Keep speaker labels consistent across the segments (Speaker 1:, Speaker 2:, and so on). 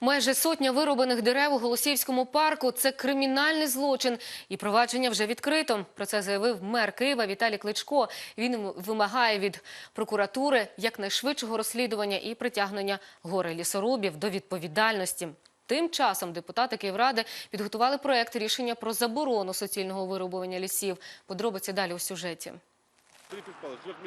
Speaker 1: Майже сотня вирубаних дерев у Голосіївському парку – це кримінальний злочин. І провадження вже відкрито. Про це заявив мер Києва Віталій Кличко. Він вимагає від прокуратури якнайшвидшого розслідування і притягнення горе лісорубів до відповідальності. Тим часом депутати Київради підготували проект рішення про заборону суцільного вирубування лісів. Подробиці далі у сюжеті.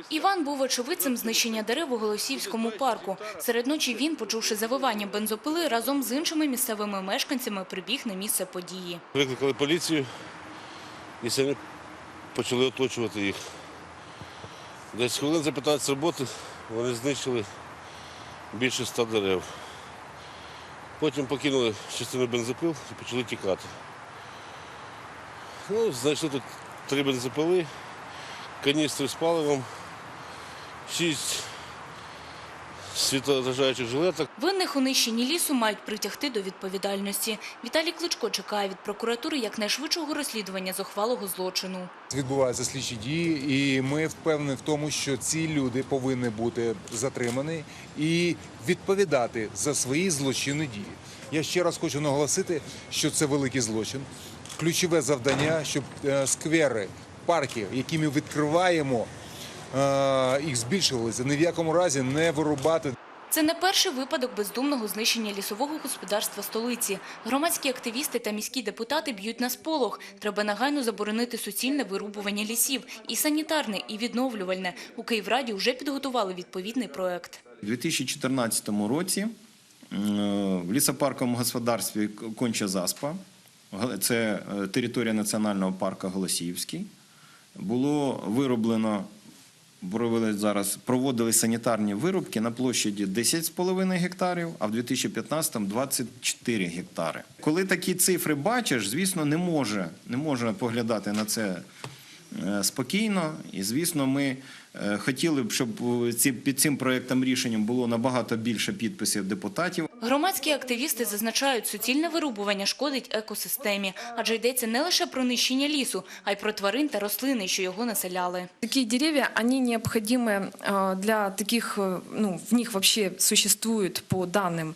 Speaker 2: Іван був очевидцем знищення дерев у Голосіївському парку. Серед ночі він, почувши завивання бензопили, разом з іншими місцевими мешканцями прибіг на місце події.
Speaker 3: Викликали поліцію і самі почали оточувати їх. Десь хвилин за 15 роботи вони знищили більше ста дерев. Потім покинули частину бензопил і почали тікати. Ну, знайшли тут три бензопили, каністри з паливом, шість світлоотражаючих жилеток.
Speaker 2: Винних у нищенні лісу мають притягти до відповідальності. Віталій Кличко чекає від прокуратури якнайшвидшого розслідування зухвалого злочину.
Speaker 4: Відбуваються слідчі дії, і ми впевнені в тому, що ці люди повинні бути затримані і відповідати за свої злочинні дії. Я ще раз хочу наголосити, що це великий злочин. Ключове завдання, щоб е, сквери, парки, які ми відкриваємо, е, їх збільшувалися. Ні в якому разі не вирубати.
Speaker 2: Це не перший випадок бездумного знищення лісового господарства столиці. Громадські активісти та міські депутати б'ють на сполох. Треба негайно заборонити суцільне вирубування лісів. І санітарне, і відновлювальне. У Київраді вже підготували відповідний проект.
Speaker 5: У 2014 році в лісопарковому господарстві Конча Заспа, це е, територія національного парку Голосіївський, було вироблено, провели зараз, проводили санітарні вирубки на площаді 10,5 гектарів, а в 2015-му – 24 гектари. Коли такі цифри бачиш, звісно, не може, не можна поглядати на це е, спокійно. І, звісно, ми е, хотіли б, щоб е, під цим проєктом рішенням було набагато більше підписів депутатів.
Speaker 2: Громадські активісти зазначають, суцільне вирубування шкодить екосистемі, адже йдеться не лише про нищення лісу, а й про тварин та рослини, що його населяли.
Speaker 6: Такие деревья, они необходимы э, для таких, э, ну, в них вообще существует по данным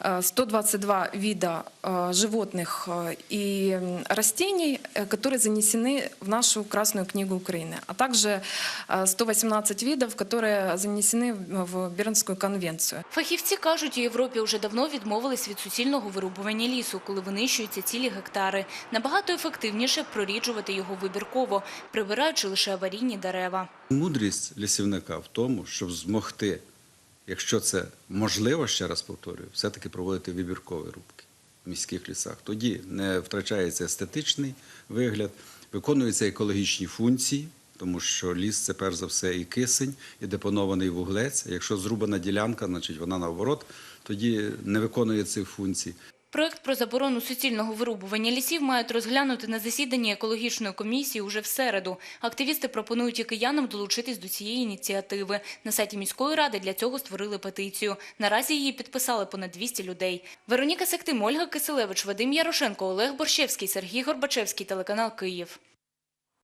Speaker 6: э, 122 вида э, животных э, и м, растений, э, которые занесены в нашу Красную книгу Украины, а также э, 118 видов, которые занесены в- в Бернскую конвенцию.
Speaker 2: Фахівці кажуть, у Європі вже давно відмовились від суцільного вирубування лісу, коли винищуються цілі гектари. Набагато ефективніше проріджувати його вибірково, прибираючи лише аварійні дерева.
Speaker 7: Мудрість лісівника в тому, щоб змогти, якщо це можливо, ще раз повторюю, все-таки проводити вибіркові рубки в міських лісах. Тоді не втрачається естетичний вигляд, виконуються екологічні функції, тому що ліс це перш за все і кисень, і депонований вуглець. Якщо зрубана ділянка, значить вона наоборот, тоді не виконує цих функцій.
Speaker 2: Проект про заборону суцільного вирубування лісів мають розглянути на засіданні екологічної комісії уже в середу. Активісти пропонують і киянам долучитись до цієї ініціативи. На сайті міської ради для цього створили петицію. Наразі її підписали понад 200 людей. Вероніка Сектим, Ольга Киселевич, Вадим Ярошенко, Олег Борщевський, Сергій Горбачевський, телеканал Київ.